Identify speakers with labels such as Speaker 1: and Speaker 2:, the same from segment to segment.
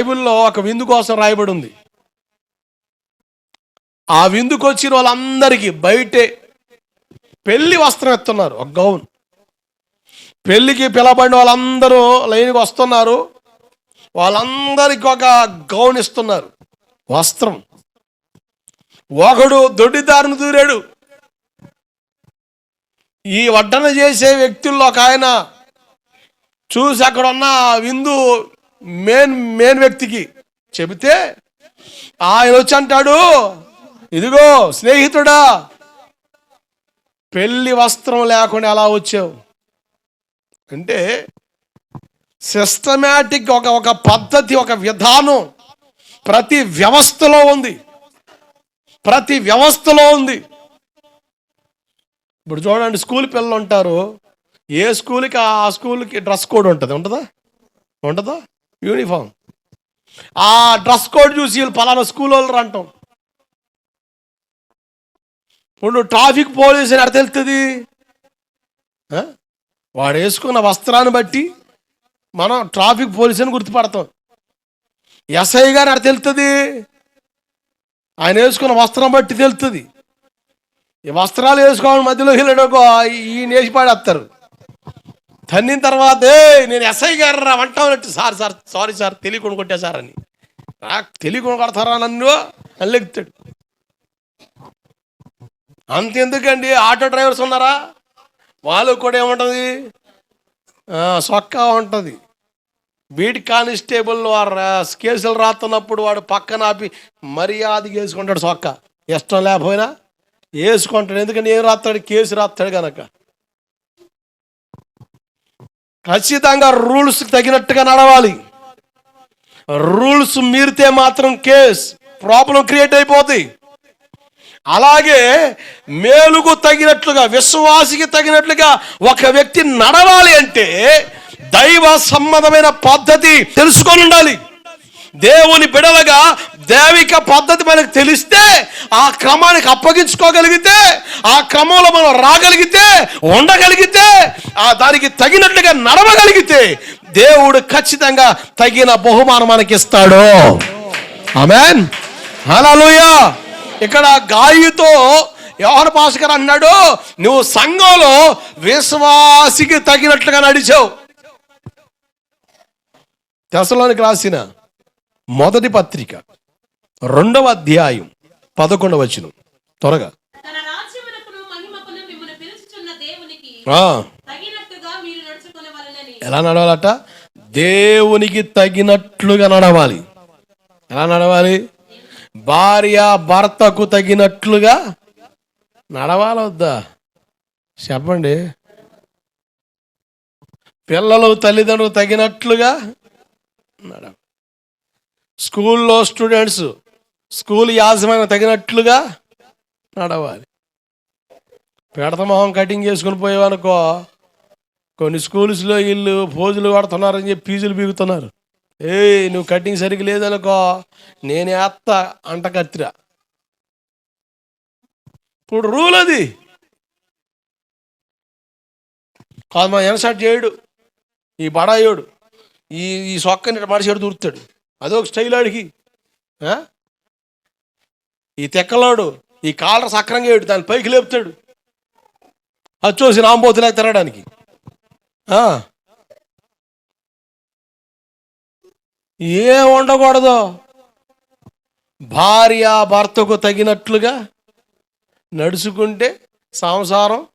Speaker 1: బైబిల్లో ఒక విందు కోసం రాయబడి ఉంది ఆ విందుకు వచ్చిన వాళ్ళందరికీ బయటే పెళ్ళి వస్త్రం ఎత్తున్నారు ఒక గౌన్. పెళ్ళికి పిలబడిన వాళ్ళందరూ లైన్కి వస్తున్నారు వాళ్ళందరికీ ఒక గౌన్ ఇస్తున్నారు వస్త్రం. ఒకడు దొడ్డిదారిని దూరాడు. ఈ వడ్డన చేసే వ్యక్తుల్లో ఒక ఆయన చూసి అక్కడ ఉన్న విందు మెయిన్ మెయిన్ వ్యక్తికి చెబితే ఆయన వచ్చి అంటాడు ఇదిగో స్నేహితుడా పెళ్ళి వస్త్రం లేకుండా ఎలా వచ్చావు? అంటే సిస్టమేటిక్ ఒక ఒక పద్ధతి ఒక విధానం ప్రతి వ్యవస్థలో ఉంది. ప్రతి వ్యవస్థలో ఉంది. ఇప్పుడు చూడండి స్కూల్ పిల్లలు ఉంటారు. ఏ స్కూల్కి ఆ స్కూల్కి డ్రెస్ కోడ్ ఉంటుంది ఉంటుందా? ఉంటుందా? యూనిఫామ్. ఆ డ్రెస్ కోడ్ చూసి వీళ్ళు పలానా స్కూల్ వాళ్ళు అంటాం. ఇప్పుడు ట్రాఫిక్ పోలీస్ అని ఎక్కడ తెలుస్తుంది వాడు వేసుకున్న వస్త్రాన్ని బట్టి మనం ట్రాఫిక్ పోలీస్ అని గుర్తుపడతాం. ఎస్ఐ గారు ఎక్కడ తెలుస్తుంది ఆయన వేసుకున్న వస్త్రం బట్టి తెలుస్తుంది ఈ వస్త్రాలు వేసుకోవడం మధ్యలో వెళ్ళాడు ఈ నేసి పాడేస్తారు. తన్నిన తర్వాత నేను ఎస్ఐ గారు రా అంటామన్నట్టు సార్ సార్ సారీ సార్ తెలియకుండా కొట్టా సార్ అని. నాకు తెలియకుండా కొడతారా నన్ను? అల్లెగుతాడు అంతెందుకండి ఆటో డ్రైవర్స్ ఉన్నారా? వాళ్ళు కూడా ఏముంటుంది? సొక్కా ఉంటుంది. వీటి కానిస్టేబుల్ వారు రా- కేసులు రాస్తున్నప్పుడు వాడు పక్కన ఆపి మర్యాద వేసుకుంటాడు సొక్క. ఇష్టం లేకపోయినా వేసుకుంటాడు. ఎందుకంటే ఏం రాస్తాడు? కేసు రాస్తాడు కనుక ఖచ్చితంగా రూల్స్ తగినట్టుగా నడవాలి. రూల్స్ మీరితే మాత్రం కేస్ ప్రాబ్లం క్రియేట్ అయిపోతుంది అలాగే మేలుకు తగినట్లుగా విశ్వాసికి తగినట్లుగా ఒక వ్యక్తి నడవాలి అంటే దైవ సంబంధమైన పద్ధతి తెలుసుకొని ఉండాలి. దేవుని బిడలగా దైవిక పద్ధతి మనకు తెలిస్తే ఆ క్రమానికి అప్పగించుకోగలిగితే ఆ క్రమంలో మనం రాగలిగితే ఉండగలిగితే ఆ దానికి తగినట్లుగా నడవగలిగితే దేవుడు ఖచ్చితంగా తగిన బహుమానం మనకి ఇస్తాడు ఆమెన్. హల్లెలూయా. ఇక్కడ గాయుతో యోహన పాస్కర్ అన్నాడు నువ్వు సంఘంలో విశ్వాసికి తగినట్లుగా నడిచావు. తెసలోనికి రాసిన మొదటి పత్రిక. రెండవ అధ్యాయం పదకొండవ వచనం. త్వరగా. ఎలా నడవాలట? దేవునికి తగినట్లుగా నడవాలి. ఎలా నడవాలి? భార్య భర్తకు తగినట్లుగా నడవాలా వద్దా? చెప్పండి. పిల్లలు తల్లిదండ్రులు తగినట్లుగా నడవ. స్కూల్లో స్టూడెంట్స్ స్కూల్ యాజమాన్యం తగినట్లుగా నడవాలి. పెడత మొహం కటింగ్ చేసుకుని పోయేవనుకో కొన్ని స్కూల్స్లో వీళ్ళు ఫోజులు పడుతున్నారని చెప్పి ఫీజులు బీగుతున్నారు. ఏయ్ నువ్వు కటింగ్ సరిగ్గా లేదనుకో నేను అత్త అంట కత్తిరా. ఇప్పుడు రూల్ అది. కాదు మా ఎనసాట్ చేయడు ఈ బడాయోడు ఈ ఈ సొక్కని మనిషి దూరుతాడు. అదొక స్టైల్ ఆడికి. ఈ తెక్కలోడు ఈ కాలర్ సక్రంగా ఏడు దాని పైకి లేపుతాడు. అది చూసి రాంబోతులేక తినడానికి. ఆ. ఏం ఉండకూడదు భార్య భర్తకు తగినట్లుగా నడుచుకుంటే సంసారం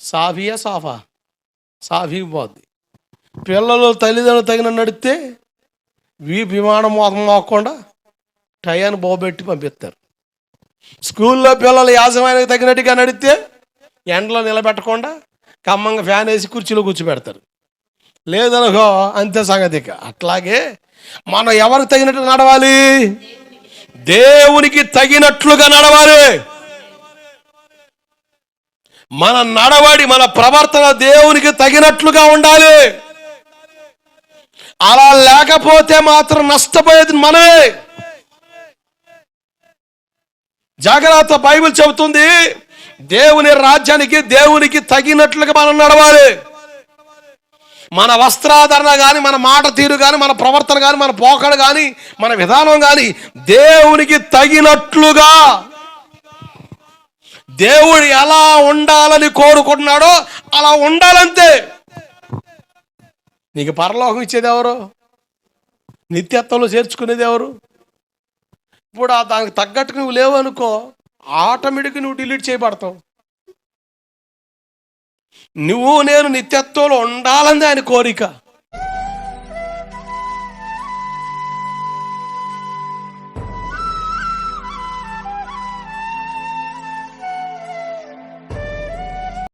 Speaker 1: సాఫియా సాఫా? సాఫీ పోద్ది. పిల్లలు తల్లిదండ్రులు తగిన నడితే వీ విమానం మోసం మోకుండా టయాన్ని బాగుపెట్టి పంపిస్తారు. స్కూల్లో పిల్లలు యాజమాన్యానికి తగినట్టుగా నడిస్తే ఎండలో నిలబెట్టకుండా కమ్మంగా ఫ్యాన్ వేసి కుర్చీలో కూర్చోబెడతారు. లేదనుకో అంతే సంగతి ఇక. అట్లాగే మనం ఎవరికి తగినట్లు నడవాలి? దేవునికి తగినట్లుగా నడవాలి. మన నడవడి మన ప్రవర్తన దేవునికి తగినట్లుగా ఉండాలి. అలా లేకపోతే మాత్రం నష్టపోయేది మనమే. జాగ్రత్త బైబిల్ చెబుతుంది. దేవుని రాజ్యానికి దేవునికి తగినట్లుగా మనం నడవాలి. మన వస్త్రాధరణ కానీ మన మాట తీరు కానీ మన ప్రవర్తన కానీ మన పోకడ కానీ మన విధానం కానీ దేవునికి తగినట్లుగా. దేవుడు ఎలా ఉండాలని కోరుకుంటున్నాడో అలా ఉండాలంతే. నీకు పరలోకం ఇచ్చేది ఎవరు? నిత్యత్వంలో చేర్చుకునేది ఎవరు? ఇప్పుడు దానికి తగ్గట్టుకు నువ్వు లేవనుకో ఆటోమేటిక్గా నువ్వు డిలీట్ చేయబడతావు. నువ్వు నేను నిత్యత్వంలో ఉండాలని ఆయన కోరిక.